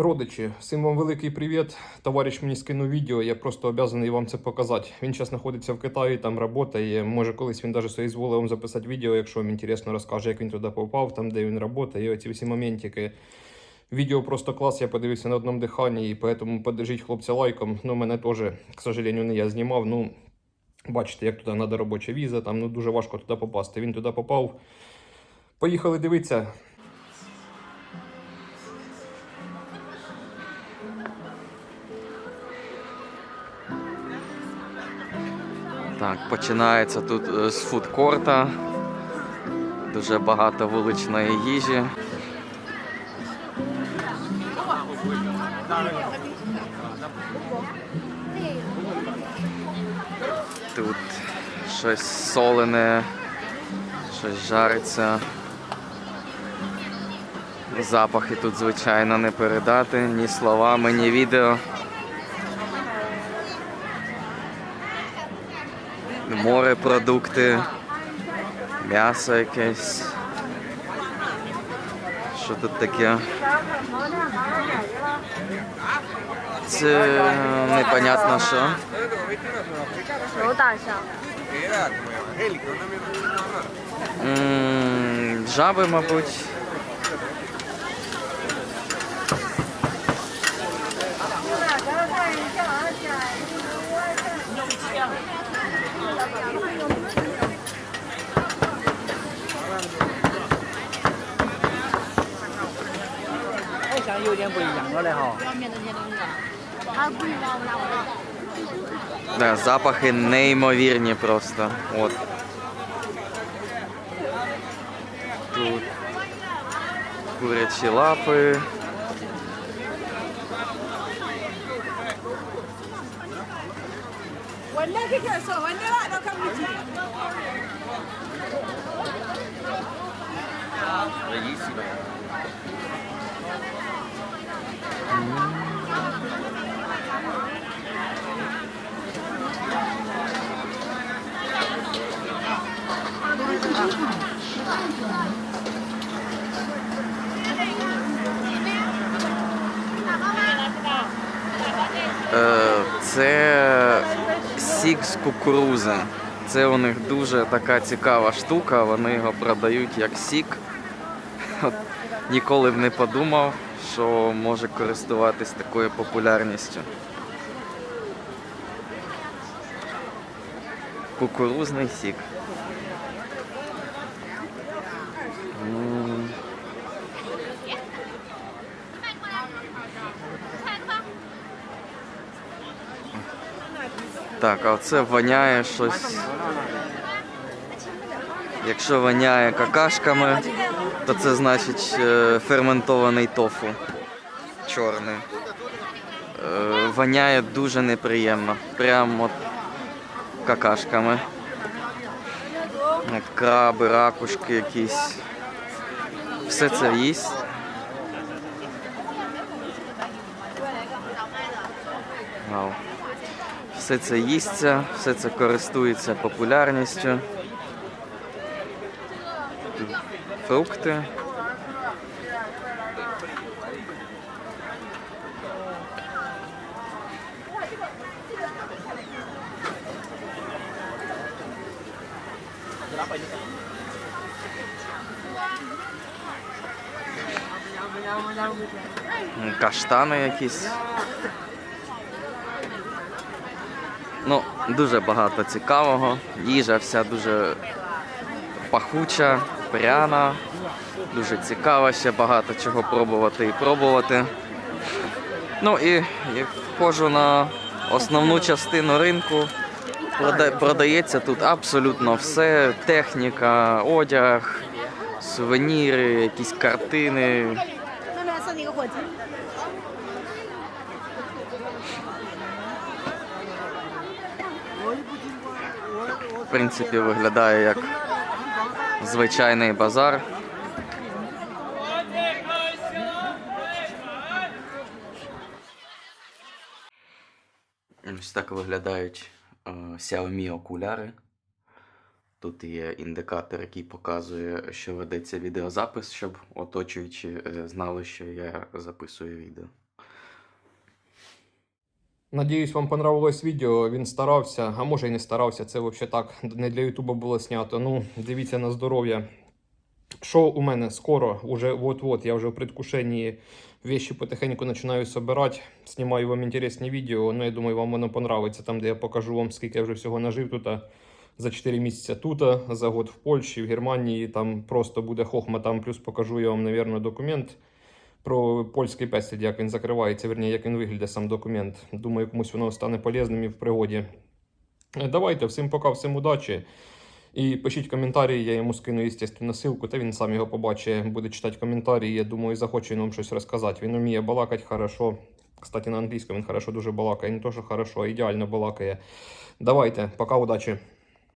Родичі, всім вам великий привіт. Товариш мені скинув відео, я просто обязаний вам це показати. Він зараз знаходиться в Китаї, там працює. Може, колись він навіть соізволив вам записати відео, якщо вам інтересно, розкаже, як він туди попав, там, де він працює, і оці всі моментики. Відео просто клас, я подивився на одному диханні, і тому подержіть хлопця лайком. Ну, мене теж, к сожалению, не я знімав. Ну, бачите, як туди треба робоча віза, там ну, дуже важко туди попасти. Він туди попав. Поїхали дивитися. Так, починається тут е, з фудкорта. Дуже багато вуличної їжі. Тут щось солене, щось жариться. Запахи тут, звичайно, не передати ні словами, ні відео. Морепродукти, м'ясо якесь. Що тут таке? Це непонятно що. 有大象， М, Жаби, мабуть. Да, запахи неймовірні просто. От. Тут курячі лапи. wanne kike so só ba a ɗaukar miji Reíssimo. Ah, сік з кукурузи. Це у них дуже така цікава штука. Вони його продають як сік. От, ніколи б не подумав, що може користуватись такою популярністю. Кукурузний сік. Так, а це воняє щось. Якщо воняє какашками, то це значить е, ферментований тофу. Чорний. Е, Воняє дуже неприємно. Прямо какашками. Краби, ракушки якісь. Все це їсть. Вау. Все це їсться, все це користується популярністю. Тут Фрукти. Каштани якісь. Ну, дуже багато цікавого. Їжа вся дуже пахуча, пряна, дуже цікава, ще багато чого пробувати і пробувати. Ну і, і входжу на основну частину ринку. Прода- Продається тут абсолютно все: техніка, одяг, сувеніри, якісь картини. В принципі, виглядає як звичайний базар. Ось так виглядають е, Xiaomi окуляри. Тут є індикатор, який показує, що ведеться відеозапис, щоб оточуючі е, знали, що я записую відео. Надіюсь, вам понравилось відео. Він старався, а може і не старався. Це взагалі так не для Ютуба було знято. Ну, дивіться на здоров'я. Що у мене скоро, уже вот-вот, я вже в предвкушенні вещи потихеньку починаю собирати. Знімаю вам інтересні відео. Ну, я думаю, вам воно понравиться. Там, де я покажу вам, скільки я вже всього нажив тут. За 4 місяці тут, за год в Польщі, в Германії. Там просто буде хохма. Там плюс покажу я вам, навірно, документ про польський песлід, як він закривається, верні, як він виглядає сам документ. Думаю, комусь воно стане полезним і в пригоді. Давайте, всім пока, всім удачі. І пишіть коментарі, я йому скину, естественно, ссылку, та він сам його побачить, буде читати коментарі. Я думаю, захоче він вам щось розказати. Він вміє балакати хорошо. Кстати, на англійському він хорошо дуже балакає. Не то, що хорошо, а ідеально балакає. Давайте, пока, удачі.